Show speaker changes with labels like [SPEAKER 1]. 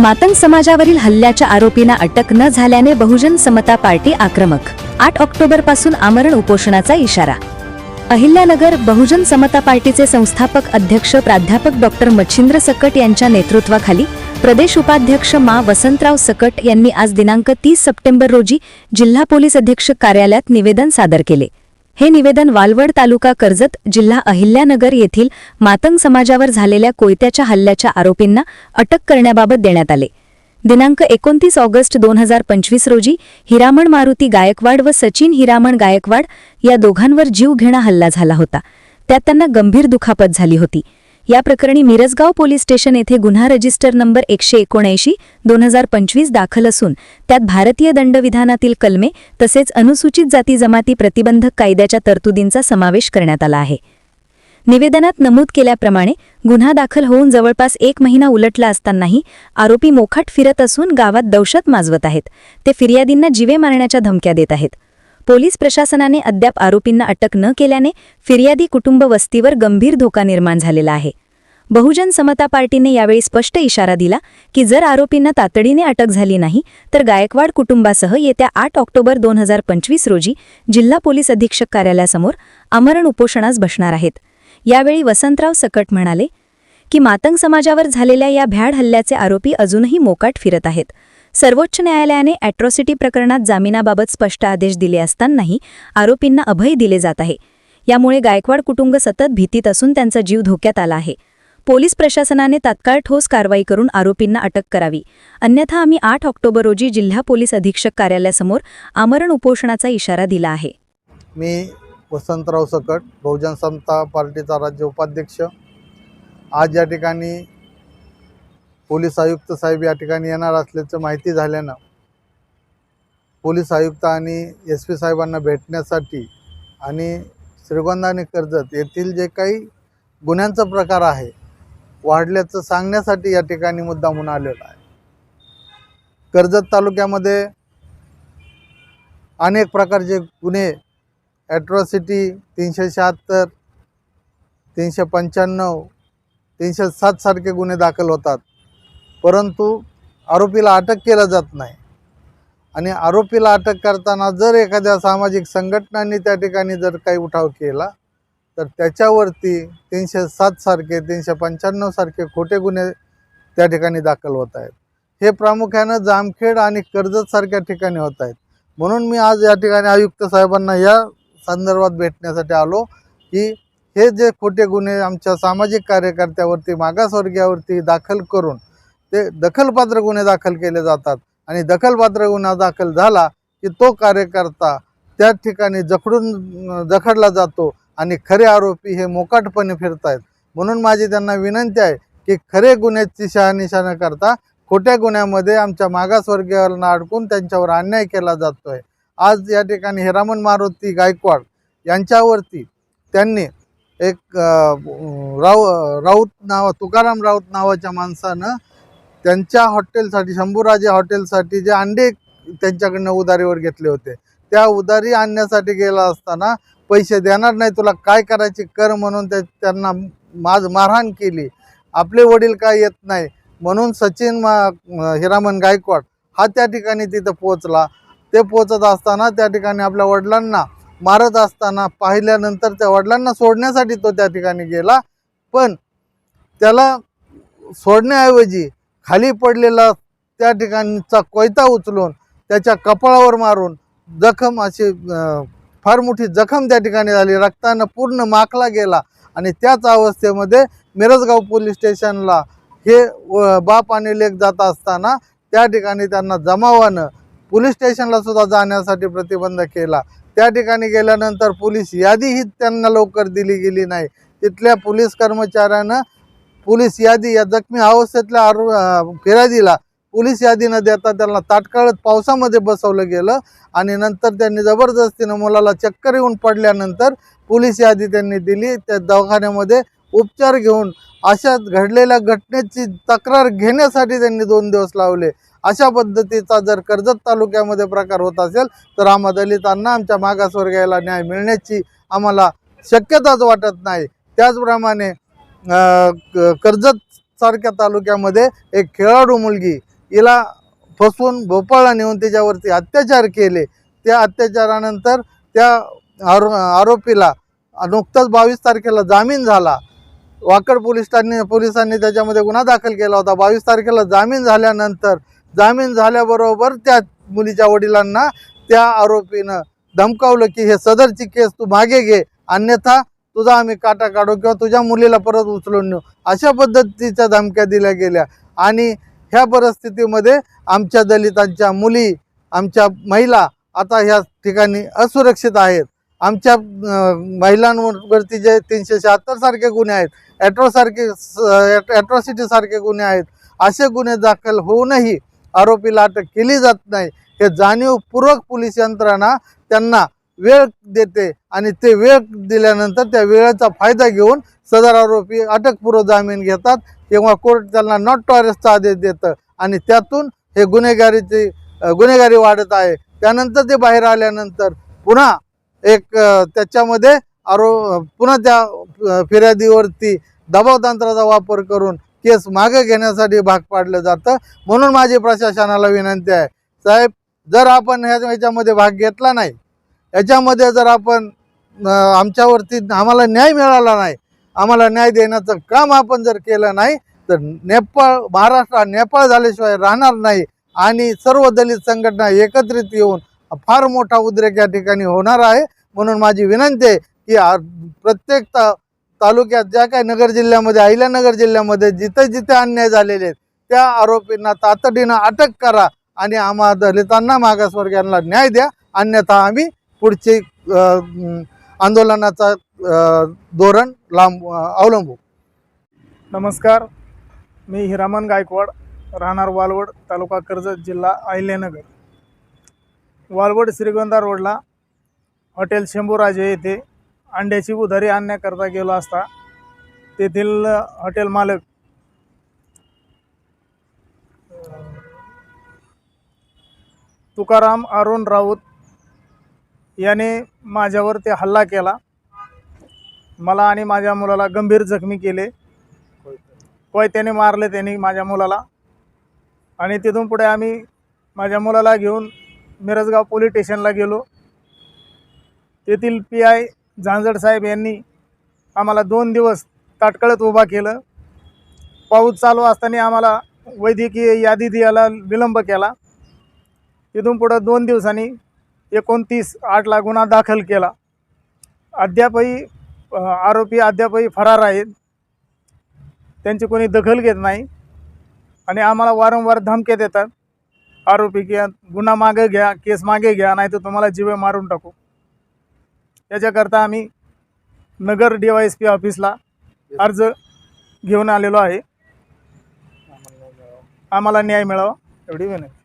[SPEAKER 1] मातंग समाजावरील हल्ल्याच्या आरोपींना अटक न झाल्याने बहुजन समता पार्टी आक्रमक. आठ ऑक्टोबरपासून आमरण उपोषणाचा इशारा. अहिल्यानगर बहुजन समता पार्टीचे संस्थापक अध्यक्ष प्राध्यापक डॉक्टर मच्छिंद्र सकट यांच्या नेतृत्वाखाली प्रदेश उपाध्यक्ष मा. वसंतराव सकट यांनी आज दिनांक तीस सप्टेंबर रोजी जिल्हा पोलीस अधीक्षक कार्यालयात निवेदन सादर केले. हे निवेदन वालवड तालुका कर्जत जिल्हा अहिल्यानगर येथील मातंग समाजावर झालेल्या कोयत्याच्या हल्ल्याच्या आरोपींना अटक करण्याबाबत देण्यात आले. दिनांक एकोणतीस ऑगस्ट दोन हजार पंचवीस रोजी हिरामण मारुती गायकवाड व सचिन हिरामण गायकवाड या दोघांवर जीवघेणा हल्ला झाला होता. त्यात त्यांना गंभीर दुखापत झाली होती. या प्रकरणी मिरजगाव पोलीस स्टेशन येथे गुन्हा रजिस्टर नंबर एकशे एकोणऐंशी दोन हजार पंचवीस दाखल असून त्यात भारतीय दंडविधानातील कलमे तसेच अनुसूचित जाती जमाती प्रतिबंधक कायद्याच्या तरतुदींचा समावेश करण्यात आला आहे. निवेदनात नमूद केल्याप्रमाणे गुन्हा दाखल होऊन जवळपास एक महिना उलटला असतानाही आरोपी मोखाट फिरत असून गावात दहशत माजवत आहेत. ते फिर्यादींना जीवे मारण्याच्या धमक्या देत आहेत. पोलीस प्रशासनाने अद्याप आरोपींना अटक न केल्याने फिर्यादी कुटुंब वस्तीवर गंभीर धोका निर्माण झालेला आहे. बहुजन समता पार्टीने यावेळी स्पष्ट इशारा दिला की जर आरोपींना तातडीने अटक झाली नाही तर गायकवाड कुटुंबासह येत्या आठ ऑक्टोबर दोन हजार पंचवीस रोजी जिल्हा पोलीस अधीक्षक कार्यालयासमोर आमरण उपोषणास बसणार आहेत. यावेळी वसंतराव सकट म्हणाले की मातंग समाजावर झालेल्या या भ्याड हल्ल्याचे आरोपी अजूनही मोकाट फिरत आहेत. सर्वोच्च न्यायालयाने अॅट्रॉसिटी प्रकरणात जामिनाबाबत स्पष्ट आदेश दिले असतानाही आरोपींना अभय दिले जात आहे. यामुळे गायकवाड कुटुंब सतत भीतीत असून त्यांचा जीव धोक्यात आला आहे. पोलीस प्रशासनाने तात्काळ ठोस कारवाई करून आरोपींना अटक करावी. अन्यथा आम्ही आठ ऑक्टोबर रोजी जिल्हा पोलीस अधीक्षक कार्यालयासमोर आमरण उपोषणाचा इशारा दिला आहे.
[SPEAKER 2] मी वसंतराव सकट बहुजन समता पार्टीचा राज्य उपाध्यक्ष. आज या ठिकाणी पोलीस आयुक्त साहेब या ठिकाणी येणार असल्याचं माहिती झाल्यानं पोलीस आयुक्त आणि एस पी साहेबांना भेटण्यासाठी आणि श्रीगोंदा आणि कर्जत येथील जे काही गुन्ह्यांचा प्रकार आहे वाढल्याचं सांगण्यासाठी या ठिकाणी मुद्दामून आलेला आहे. कर्जत तालुक्यामध्ये अनेक प्रकारचे गुन्हे ॲट्रॉसिटी तीनशे शहात्तर तीनशे पंच्याण्णव तीनशे सातसारखे गुन्हे दाखल होतात. परंतु आरोपीला अटक केलं जात नाही. आणि आरोपीला अटक करताना जर एखाद्या सामाजिक संघटनांनी त्या ठिकाणी जर काही उठाव केला तर त्याच्यावरती तीनशे सात सारखे तीनशे पंच्याण्णव सारखे खोटे गुन्हे त्या ठिकाणी दाखल होत आहेत. हे प्रामुख्यानं जामखेड आणि कर्जतसारख्या ठिकाणी होत आहेत. म्हणून मी आज या ठिकाणी आयुक्त साहेबांना या संदर्भात भेटण्यासाठी आलो की हे जे खोटे गुन्हे आमच्या सामाजिक कार्यकर्त्यावरती मागासवर्गीयावरती दाखल करून ते दखलपात्र गुन्हे दाखल केले जातात. आणि दखलपात्र गुन्हा दाखल झाला की तो कार्यकर्ता त्या ठिकाणी जखडून जखडला जातो आणि खरे आरोपी हे मोकाटपणे फिरत आहेत म्हणून माझी त्यांना विनंती आहे की खरे गुन्ह्याची शहानिशा न करता. खोट्या गुन्ह्यामध्ये आमच्या मागासवर्गीयांना अडकून त्यांच्यावर अन्याय केला जातो आहे आज या ठिकाणी हिरामन मारुती गायकवाड यांच्यावरती त्यांनी एक राऊ राऊत नाव तुकाराम राऊत नावाच्या माणसानं त्यांच्या हॉटेलसाठी शंभूराजे हॉटेलसाठी जे अंडे त्यांच्याकडनं उधारीवर घेतले होते त्या उधारी आणण्यासाठी गेला असताना पैसे देणार नाही तुला काय करायचे कर म्हणून ते त्यांना माज मारहाण केली. आपले वडील काय येत नाही म्हणून सचिन मा हिरामन गायकवाड हा त्या ठिकाणी तिथं पोचला ते पोचत असताना त्या ठिकाणी आपल्या वडिलांना मारत असताना पाहिल्यानंतर त्या वडिलांना सोडण्यासाठी तो त्या ठिकाणी गेला. पण त्याला सोडण्याऐवजी खाली पडलेला त्या ठिकाणचा कोयता उचलून त्याच्या कपाळावर मारून जखम अशी फार मोठी जखम त्या ठिकाणी झाली. रक्तानं पूर्ण माखला गेला आणि त्याच अवस्थेमध्ये मिरजगाव पोलीस स्टेशनला हे व- बाप आणि लेख जात असताना त्या ठिकाणी त्यांना जमावानं पोलीस स्टेशनला सुद्धा जाण्यासाठी प्रतिबंध केला. त्या ठिकाणी गेल्यानंतर पोलीस यादीही त्यांना लवकर दिली गेली नाही. तिथल्या पोलीस कर्मचाऱ्यानं पोलीस यादी या जखमी अवस्थेतल्या आरो फिर्यादीला पोलीस यादी न देता त्यांना तात्काळ पावसामध्ये बसवलं गेलं आणि नंतर त्यांनी जबरदस्तीनं मुलाला चक्कर येऊन पडल्यानंतर पोलीस यादी त्यांनी दिली. त्या दवाखान्यामध्ये उपचार घेऊन अशा घडलेल्या घटनेची तक्रार घेण्यासाठी त्यांनी दोन दिवस लावले. अशा पद्धतीचा जर कर्जत तालुक्यामध्ये प्रकार होत असेल तर आम्हा दलितांना आमच्या मागासवर्गाला न्याय मिळण्याची आम्हाला शक्यताच वाटत नाही. त्याचप्रमाणे कर्जत सारख्या तालुक्यामध्ये एक खेळाडू मुलगी हिला फसवून भोपाळला नेऊन त्याच्यावरती अत्याचार केले. त्या अत्याचारानंतर त्या आरो आरोपीला नुकताच बावीस तारखेला जामीन झाला. वाकड पोलिसांनी पोलिसांनी त्याच्यामध्ये गुन्हा दाखल केला होता. बावीस तारखेला जामीन झाल्यानंतर जामीन झाल्याबरोबर त्या मुलीच्या वडिलांना त्या आरोपीनं धमकावलं की हे सदरची केस तू मागे घे. अन्यथा तुझा आम्ही काटा काढू किंवा तुझ्या मुलीला परत उचलून नेऊ. अशा पद्धतीच्या धमक्या दिल्या गेल्या. आणि ह्या परिस्थितीमध्ये आमच्या दलितांच्या मुली आमच्या महिला आता ह्या ठिकाणी असुरक्षित आहेत. आमच्या महिलांवरती जे तीनशे शहात्तर सारखे गुन्हे आहेत ॲट्रोसारखे ॲट्रॉसिटीसारखे गुन्हे आहेत असे गुन्हे दाखल होऊनही आरोपीला अटक केली जात नाही. हे जाणीवपूर्वक पोलीस यंत्रणा त्यांना वेळ देते आणि ते वेळ दिल्यानंतर त्या वेळेचा फायदा घेऊन सदर आरोपी अटकपूर्व जामीन घेतात. किंवा कोर्ट त्यांना नॉट टॉरेसचा आदेश देतं आणि त्यातून हे गुन्हेगारीची गुन्हेगारी वाढत आहे. त्यानंतर ते बाहेर आल्यानंतर पुन्हा एक त्याच्यामध्ये आरो पुन्हा त्या फिर्यादीवरती फिर्यादीवरती दबावतंत्राचा वापर करून केस मागे घेण्यासाठी भाग पाडलं जातं. म्हणून माझी प्रशासनाला विनंती आहे साहेब जर आपण ह्या ह्याच्यामध्ये भाग घेतला नाही याच्यामध्ये जर आपण आमच्यावरती आम्हाला न्याय मिळाला नाही आम्हाला न्याय देण्याचं काम आपण जर केलं नाही तर नेपाळ महाराष्ट्र नेपाळ झाल्याशिवाय राहणार नाही आणि सर्व दलित संघटना एकत्रित येऊन फार मोठा उद्रेक या ठिकाणी होणार आहे. म्हणून माझी विनंती आहे की प्रत्येक ता तालुक्यात ज्या काही नगर जिल्ह्यामध्ये अहिल्यानगर जिल्ह्यामध्ये जिथे जिथे अन्याय झालेले आहेत त्या आरोपींना तातडीनं अटक करा आणि आम्हा दलितांना मागासवर्गीयांना न्याय द्या. अन्यथा आम्ही पुढचे आंदोलनाचा धोरण लांब अवलंबू
[SPEAKER 3] नमस्कार. मी हिरामन गायकवाड राहणार वालवड तालुका कर्जत जिल्हा अहिल्यानगर. वालवड श्रीगोंदा रोडला हॉटेल शंभूराजे येथे अंड्याची उधारी आणण्याकरता गेलो असता तेथील हॉटेल मालक तुकाराम अरुण राऊत याने माझ्यावर ते हल्ला केला. मला आणि माझ्या मुलाला गंभीर जखमी केले. कोयत्याने मारले त्यांनी माझ्या मुलाला. आणि तिथून पुढे आम्ही माझ्या मुलाला घेऊन मिरजगाव पोलीस स्टेशनला गेलो. तेथील पी आय झांजड साहेब यांनी आम्हाला दोन दिवस ताटकळत उभा केलं. पाऊस चालू असताना आम्हाला वैद्यकीय यादी द्यायला विलंब केला. तिथून पुढं दोन दिवसांनी एकोणतीस आठला गुन्हा दाखल केला. अद्यापही आरोपी अद्यापही फरार आहेत. त्यांची कोणी दखल घेत नाही. आणि आम्हाला वारंवार धमक्या देतात. आरोपी की गुन्हा मागे घ्या केस मागे घ्या नाही तर तुम्हाला जीवे मारून टाकू. याच्याकरता आम्ही Nagar D Y S P ऑफिसला अर्ज घेऊन आलेलो आहे. आम्हाला न्याय मिळावा. एवढी विनंती.